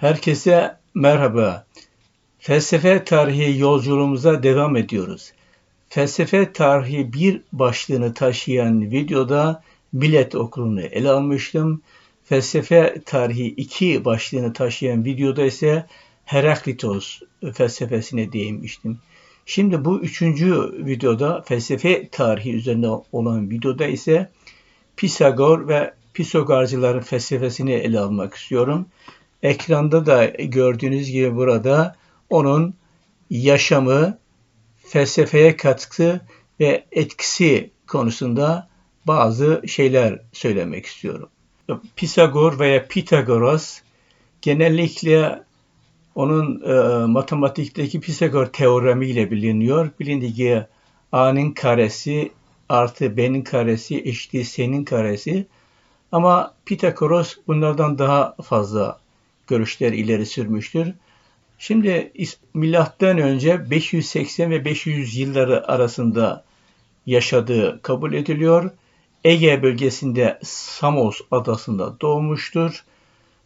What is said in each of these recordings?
Herkese merhaba. Felsefe tarihi yolculuğumuza devam ediyoruz. Felsefe tarihi bir başlığını taşıyan videoda Millet Okulu'nu ele almıştım. Felsefe tarihi iki başlığını taşıyan videoda ise Heraklitos felsefesine değinmiştim. Şimdi bu üçüncü videoda felsefe tarihi üzerine olan videoda ise Pisagor ve Pisagorcuların felsefesini ele almak istiyorum. Ekranda da gördüğünüz gibi burada onun yaşamı, felsefeye katkı ve etkisi konusunda bazı şeyler söylemek istiyorum. Pisagor veya Pitagoras genellikle onun e, matematikteki Pisagor teoremiyle biliniyor. Bilindiği gibi A'nın karesi artı B'nin karesi eşittir S'nin karesi. Ama Pitagoras bunlardan daha fazla görüşler ileri sürmüştür. Şimdi milattan önce 580 ve 500 yılları arasında yaşadığı kabul ediliyor. Ege bölgesinde Samos adasında doğmuştur.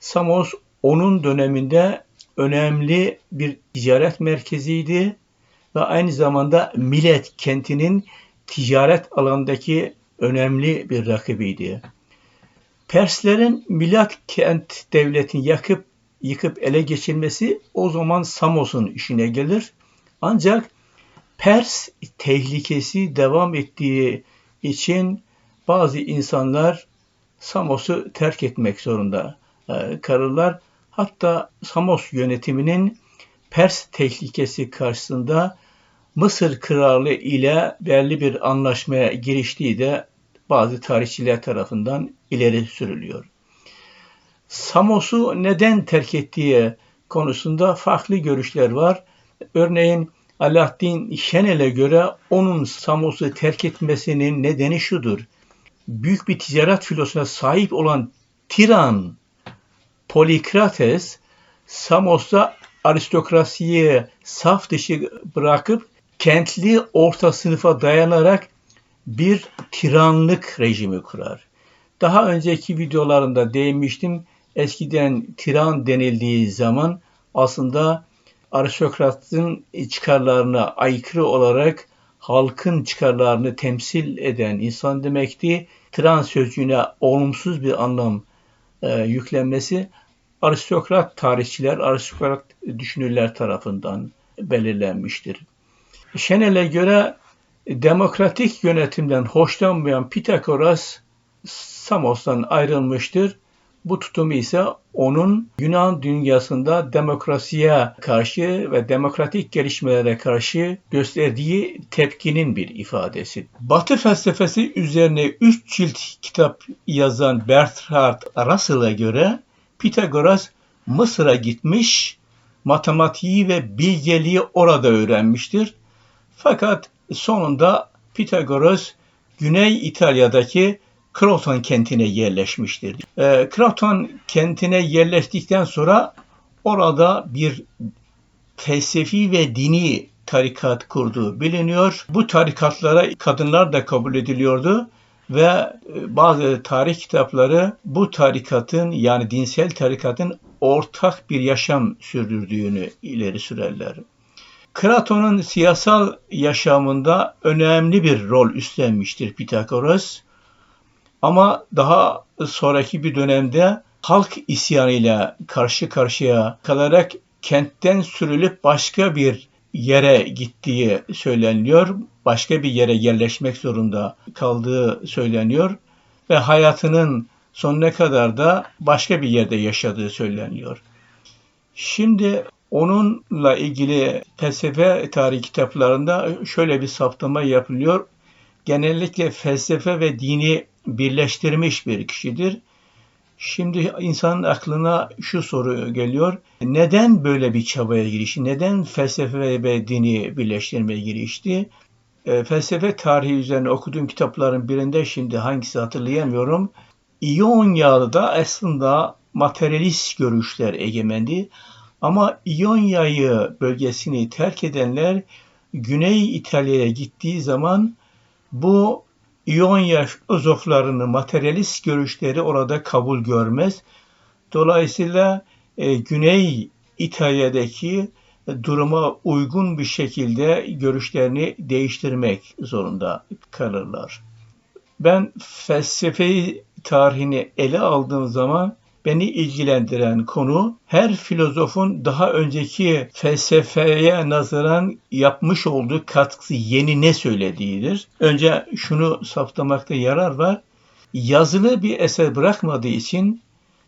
Samos onun döneminde önemli bir ticaret merkeziydi ve aynı zamanda Milet kentinin ticaret alandaki önemli bir rakibiydi. Perslerin Milat kent devletini yakıp yıkıp ele geçirmesi o zaman Samos'un işine gelir. Ancak Pers tehlikesi devam ettiği için bazı insanlar Samos'u terk etmek zorunda e, kalırlar. Hatta Samos yönetiminin Pers tehlikesi karşısında Mısır kralı ile belli bir anlaşmaya giriştiği de bazı tarihçiler tarafından ileri sürülüyor. Samos'u neden terk ettiği konusunda farklı görüşler var. Örneğin Alaaddin Şenel'e göre onun Samos'u terk etmesinin nedeni şudur. Büyük bir ticaret filosuna sahip olan tiran Polikrates Samos'ta aristokrasiyi saf dışı bırakıp kentli orta sınıfa dayanarak bir tiranlık rejimi kurar. Daha önceki videolarında değinmiştim. Eskiden tiran denildiği zaman aslında aristokratın çıkarlarına aykırı olarak halkın çıkarlarını temsil eden insan demekti. Tiran sözcüğüne olumsuz bir anlam e, yüklenmesi aristokrat tarihçiler, aristokrat düşünürler tarafından belirlenmiştir. Şenel'e göre demokratik yönetimden hoşlanmayan Pitagoras Samos'tan ayrılmıştır. Bu tutumu ise onun Yunan dünyasında demokrasiye karşı ve demokratik gelişmelere karşı gösterdiği tepkinin bir ifadesi. Batı felsefesi üzerine 3 cilt kitap yazan Bertrand Russell'a göre Pitagoras Mısır'a gitmiş, matematiği ve bilgeliği orada öğrenmiştir. Fakat sonunda Pitagoras Güney İtalya'daki Kroton kentine yerleşmiştir. E, Kroton kentine yerleştikten sonra orada bir felsefi ve dini tarikat kurduğu biliniyor. Bu tarikatlara kadınlar da kabul ediliyordu ve e, bazı tarih kitapları bu tarikatın yani dinsel tarikatın ortak bir yaşam sürdürdüğünü ileri sürerler. Kraton'un siyasal yaşamında önemli bir rol üstlenmiştir Pitagoras. Ama daha sonraki bir dönemde halk isyanıyla karşı karşıya kalarak kentten sürülüp başka bir yere gittiği söyleniyor. Başka bir yere yerleşmek zorunda kaldığı söyleniyor ve hayatının sonuna kadar da başka bir yerde yaşadığı söyleniyor. Şimdi onunla ilgili felsefe tarihi kitaplarında şöyle bir saptama yapılıyor. Genellikle felsefe ve dini birleştirmiş bir kişidir. Şimdi insanın aklına şu soru geliyor. Neden böyle bir çabaya girişti? Neden felsefe ve dini birleştirmeye girişti? E, felsefe tarihi üzerine okuduğum kitapların birinde şimdi hangisi hatırlayamıyorum. İonya'da aslında materyalist görüşler egemendi. Ama İonya'yı bölgesini terk edenler Güney İtalya'ya gittiği zaman bu İonya filozoflarının materyalist görüşleri orada kabul görmez. Dolayısıyla e, Güney İtalya'daki duruma uygun bir şekilde görüşlerini değiştirmek zorunda kalırlar. Ben felsefeyi tarihini ele aldığım zaman beni ilgilendiren konu her filozofun daha önceki felsefeye nazaran yapmış olduğu katkısı yeni ne söylediğidir. Önce şunu saptamakta yarar var. Yazılı bir eser bırakmadığı için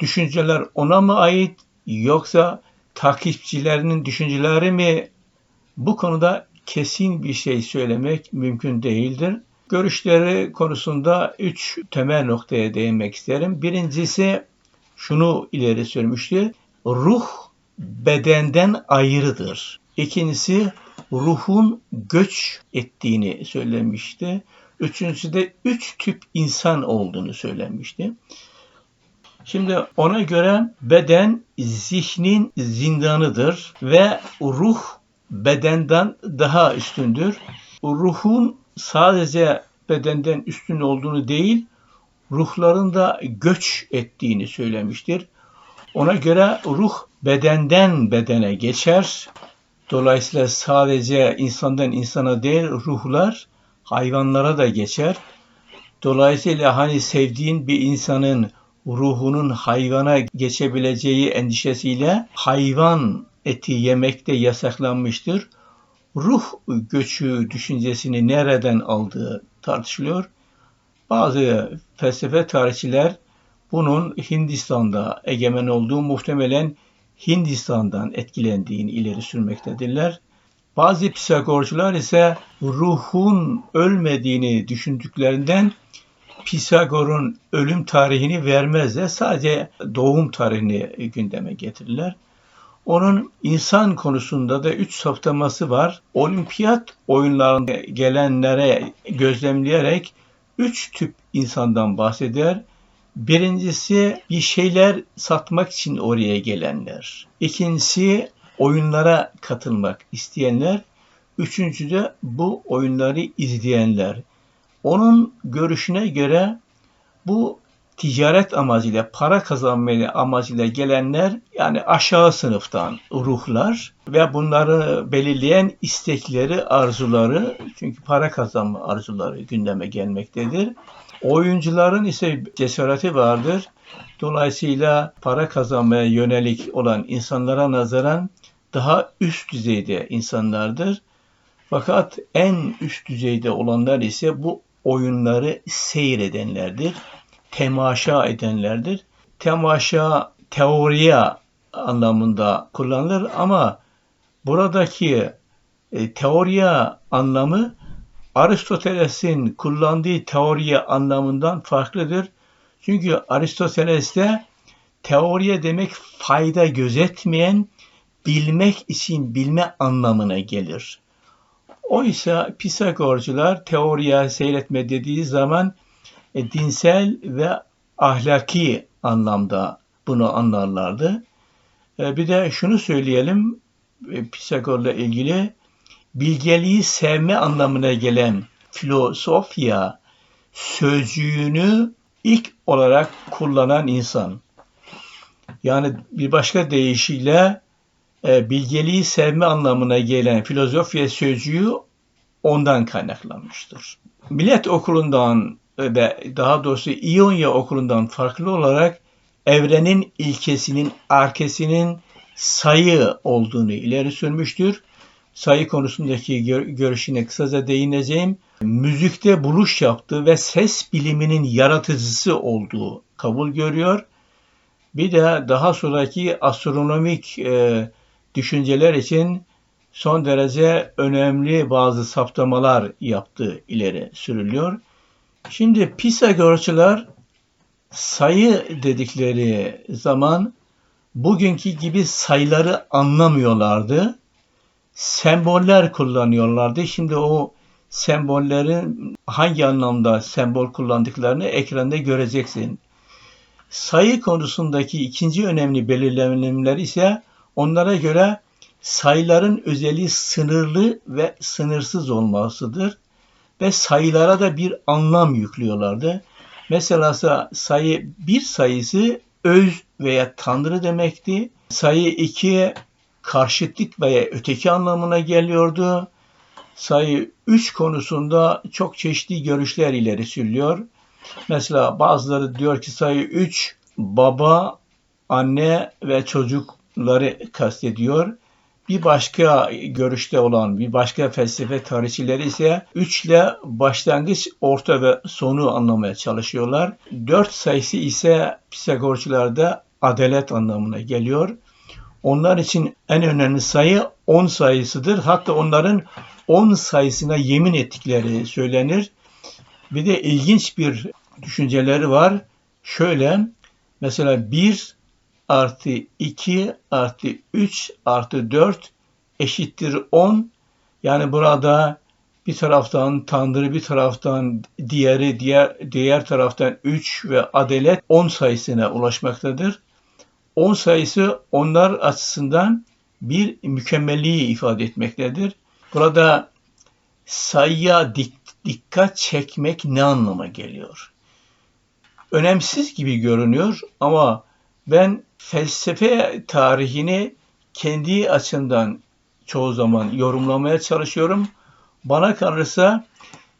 düşünceler ona mı ait yoksa takipçilerinin düşünceleri mi bu konuda kesin bir şey söylemek mümkün değildir. Görüşleri konusunda üç temel noktaya değinmek isterim. Birincisi şunu ileri sürmüştü. Ruh bedenden ayrıdır. İkincisi ruhun göç ettiğini söylemişti. Üçüncüsü de üç tip insan olduğunu söylemişti. Şimdi ona göre beden zihnin zindanıdır ve ruh bedenden daha üstündür. Ruhun sadece bedenden üstün olduğunu değil, ruhların da göç ettiğini söylemiştir. Ona göre ruh bedenden bedene geçer. Dolayısıyla sadece insandan insana değil, ruhlar hayvanlara da geçer. Dolayısıyla hani sevdiğin bir insanın ruhunun hayvana geçebileceği endişesiyle hayvan eti yemekte yasaklanmıştır. Ruh göçü düşüncesini nereden aldığı tartışılıyor. Bazı felsefe tarihçiler bunun Hindistan'da egemen olduğu muhtemelen Hindistan'dan etkilendiğini ileri sürmektedirler. Bazı Pisagorcular ise ruhun ölmediğini düşündüklerinden Pisagor'un ölüm tarihini vermezler. Sadece doğum tarihini gündeme getirirler. Onun insan konusunda da üç saptaması var. Olimpiyat oyunlarında gelenlere gözlemleyerek üç tip insandan bahseder. Birincisi bir şeyler satmak için oraya gelenler. İkincisi oyunlara katılmak isteyenler. Üçüncü de bu oyunları izleyenler. Onun görüşüne göre bu ticaret amacıyla, para kazanmayla amacıyla gelenler yani aşağı sınıftan ruhlar ve bunları belirleyen istekleri, arzuları çünkü para kazanma arzuları gündeme gelmektedir. Oyuncuların ise cesareti vardır. Dolayısıyla para kazanmaya yönelik olan insanlara nazaran daha üst düzeyde insanlardır. Fakat en üst düzeyde olanlar ise bu oyunları seyredenlerdir, temaşa edenlerdir. Temaşa teoriya anlamında kullanılır ama buradaki e, teoriya anlamı Aristoteles'in kullandığı teoriye anlamından farklıdır. Çünkü Aristoteles'te teoriye demek fayda gözetmeyen, bilmek için bilme anlamına gelir. Oysa Pisagorcular teoriye seyretme dediği zaman e, dinsel ve ahlaki anlamda bunu anlarlardı. E, bir de şunu söyleyelim e, Pisagor'la ilgili bilgeliği sevme anlamına gelen filosofya sözcüğünü ilk olarak kullanan insan. Yani bir başka deyişiyle e, bilgeliği sevme anlamına gelen filozofya sözcüğü ondan kaynaklanmıştır. Millet okulundan ve daha doğrusu İonya okulundan farklı olarak evrenin ilkesinin arkesinin sayı olduğunu ileri sürmüştür. Sayı konusundaki gör görüşüne kısaca değineceğim. Müzikte buluş yaptığı ve ses biliminin yaratıcısı olduğu kabul görüyor. Bir de daha sonraki astronomik e, düşünceler için son derece önemli bazı saptamalar yaptığı ileri sürülüyor. Şimdi Pisagorçular sayı dedikleri zaman bugünkü gibi sayıları anlamıyorlardı. Semboller kullanıyorlardı. Şimdi o sembollerin hangi anlamda sembol kullandıklarını ekranda göreceksin. Sayı konusundaki ikinci önemli belirlenimler ise Onlara göre sayıların özelliği sınırlı ve sınırsız olmasıdır ve sayılara da bir anlam yüklüyorlardı. Mesela sayı bir sayısı öz veya tanrı demekti. Sayı 2 karşıtlık veya öteki anlamına geliyordu. Sayı 3 konusunda çok çeşitli görüşler ileri sürülüyor. Mesela bazıları diyor ki sayı 3 baba, anne ve çocukları kastediyor. Bir başka görüşte olan, bir başka felsefe tarihçileri ise 3 ile başlangıç, orta ve sonu anlamaya çalışıyorlar. 4 sayısı ise Pisagorcularda adalet anlamına geliyor. Onlar için en önemli sayı 10 sayısıdır. Hatta onların 10 sayısına yemin ettikleri söylenir. Bir de ilginç bir düşünceleri var. Şöyle mesela 1 artı 2 artı 3 artı 4 eşittir 10. Yani burada bir taraftan Tanrı bir taraftan diğeri diğer diğer taraftan 3 ve adalet 10 sayısına ulaşmaktadır. 10 sayısı onlar açısından bir mükemmelliği ifade etmektedir. Burada sayıya dik, dikkat çekmek ne anlama geliyor? Önemsiz gibi görünüyor ama ben felsefe tarihini kendi açımdan çoğu zaman yorumlamaya çalışıyorum. Bana kalırsa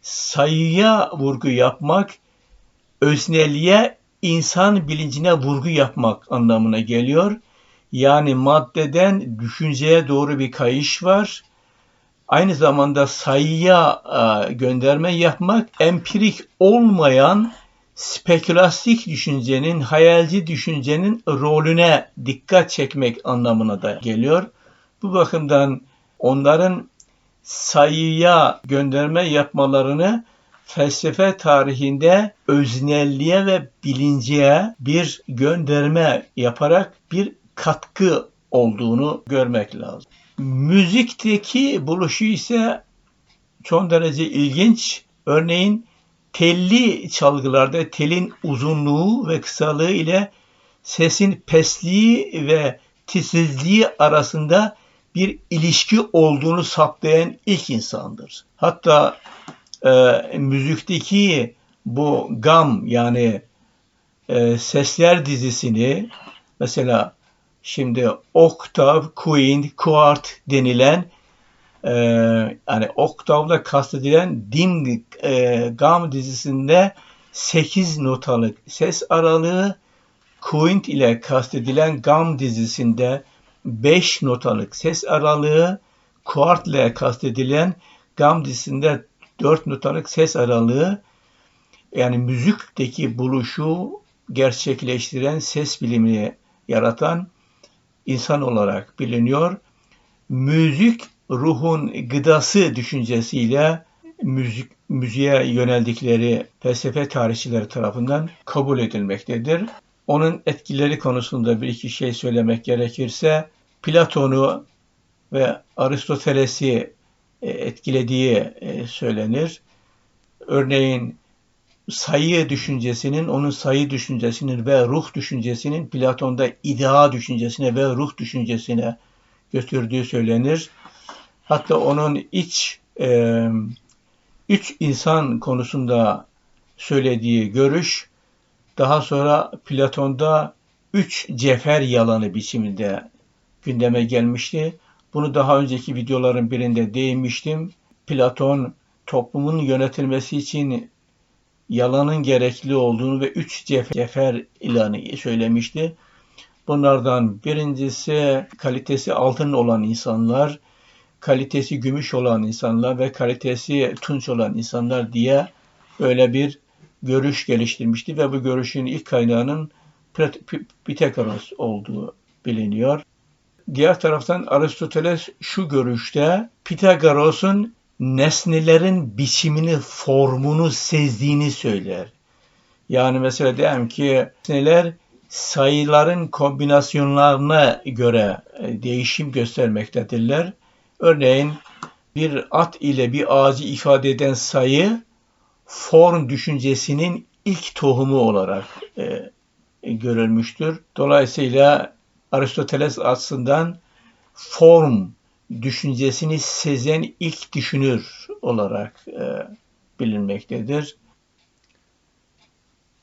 sayıya vurgu yapmak, öznelliğe, insan bilincine vurgu yapmak anlamına geliyor. Yani maddeden düşünceye doğru bir kayış var. Aynı zamanda sayıya e, gönderme yapmak, empirik olmayan spekülastik düşüncenin, hayalci düşüncenin rolüne dikkat çekmek anlamına da geliyor. Bu bakımdan onların sayıya gönderme yapmalarını felsefe tarihinde öznelliğe ve bilinceye bir gönderme yaparak bir katkı olduğunu görmek lazım. Müzikteki buluşu ise çok derece ilginç. Örneğin telli çalgılarda telin uzunluğu ve kısalığı ile sesin pesliği ve titizliği arasında bir ilişki olduğunu saptayan ilk insandır. Hatta e, müzikteki bu gam yani e, sesler dizisini mesela şimdi oktav, queen, quart denilen e, yani oktavla kastedilen dim e, gam dizisinde 8 notalık ses aralığı quint ile kastedilen gam dizisinde 5 notalık ses aralığı kuart ile kastedilen gam dizisinde 4 notalık ses aralığı yani müzikteki buluşu gerçekleştiren ses bilimini yaratan insan olarak biliniyor. Müzik ruhun gıdası düşüncesiyle müzik müziğe yöneldikleri felsefe tarihçileri tarafından kabul edilmektedir. Onun etkileri konusunda bir iki şey söylemek gerekirse Platon'u ve Aristoteles'i e, etkilediği e, söylenir. Örneğin sayı düşüncesinin, onun sayı düşüncesinin ve ruh düşüncesinin Platon'da idea düşüncesine ve ruh düşüncesine götürdüğü söylenir. Hatta onun iç e, üç insan konusunda söylediği görüş daha sonra Platon'da üç cefer yalanı biçiminde gündeme gelmişti. Bunu daha önceki videoların birinde değinmiştim. Platon toplumun yönetilmesi için yalanın gerekli olduğunu ve üç cefer ilanı söylemişti. Bunlardan birincisi kalitesi altın olan insanlar, kalitesi gümüş olan insanlar ve kalitesi tunç olan insanlar diye böyle bir görüş geliştirmişti ve bu görüşün ilk kaynağının Pitagoras olduğu biliniyor. Diğer taraftan Aristoteles şu görüşte Pitagoras'ın nesnelerin biçimini, formunu sezdiğini söyler. Yani mesela diyelim ki nesneler sayıların kombinasyonlarına göre e, değişim göstermektedirler. Örneğin bir at ile bir ağacı ifade eden sayı form düşüncesinin ilk tohumu olarak e, görülmüştür. Dolayısıyla Aristoteles açısından form düşüncesini sezen ilk düşünür olarak e, bilinmektedir.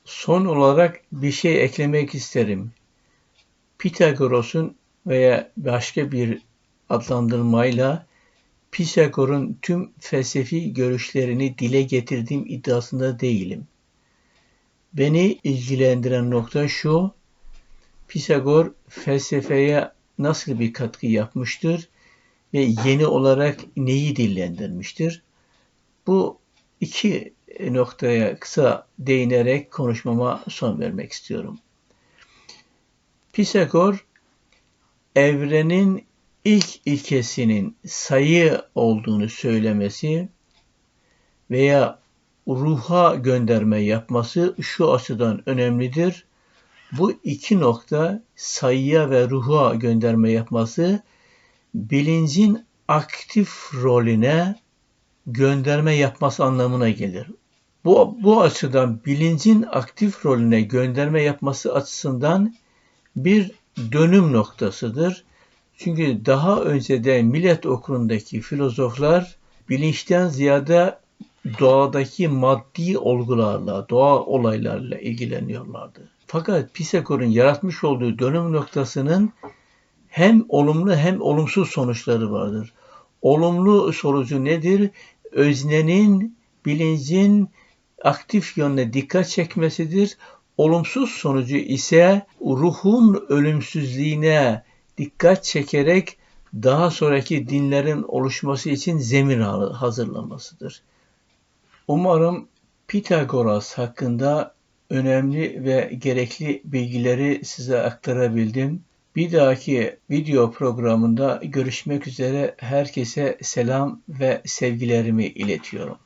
Son olarak bir şey eklemek isterim. Pitagoros'un veya başka bir adlandırmayla Pisagor'un tüm felsefi görüşlerini dile getirdiğim iddiasında değilim. Beni ilgilendiren nokta şu, Pisagor felsefeye nasıl bir katkı yapmıştır ve yeni olarak neyi dillendirmiştir? Bu iki noktaya kısa değinerek konuşmama son vermek istiyorum. Pisagor evrenin ilk ilkesinin sayı olduğunu söylemesi veya ruha gönderme yapması şu açıdan önemlidir. Bu iki nokta sayıya ve ruha gönderme yapması bilincin aktif rolüne gönderme yapması anlamına gelir. Bu, bu açıdan bilincin aktif rolüne gönderme yapması açısından bir dönüm noktasıdır. Çünkü daha önceden millet okulundaki filozoflar bilinçten ziyade doğadaki maddi olgularla, doğa olaylarla ilgileniyorlardı. Fakat Pisagor'un yaratmış olduğu dönüm noktasının hem olumlu hem olumsuz sonuçları vardır. Olumlu sonucu nedir? Öznenin, bilincin aktif yönüne dikkat çekmesidir. Olumsuz sonucu ise ruhun ölümsüzlüğüne dikkat çekerek daha sonraki dinlerin oluşması için zemin hazırlamasıdır. Umarım Pitagoras hakkında önemli ve gerekli bilgileri size aktarabildim. Bir dahaki video programında görüşmek üzere herkese selam ve sevgilerimi iletiyorum.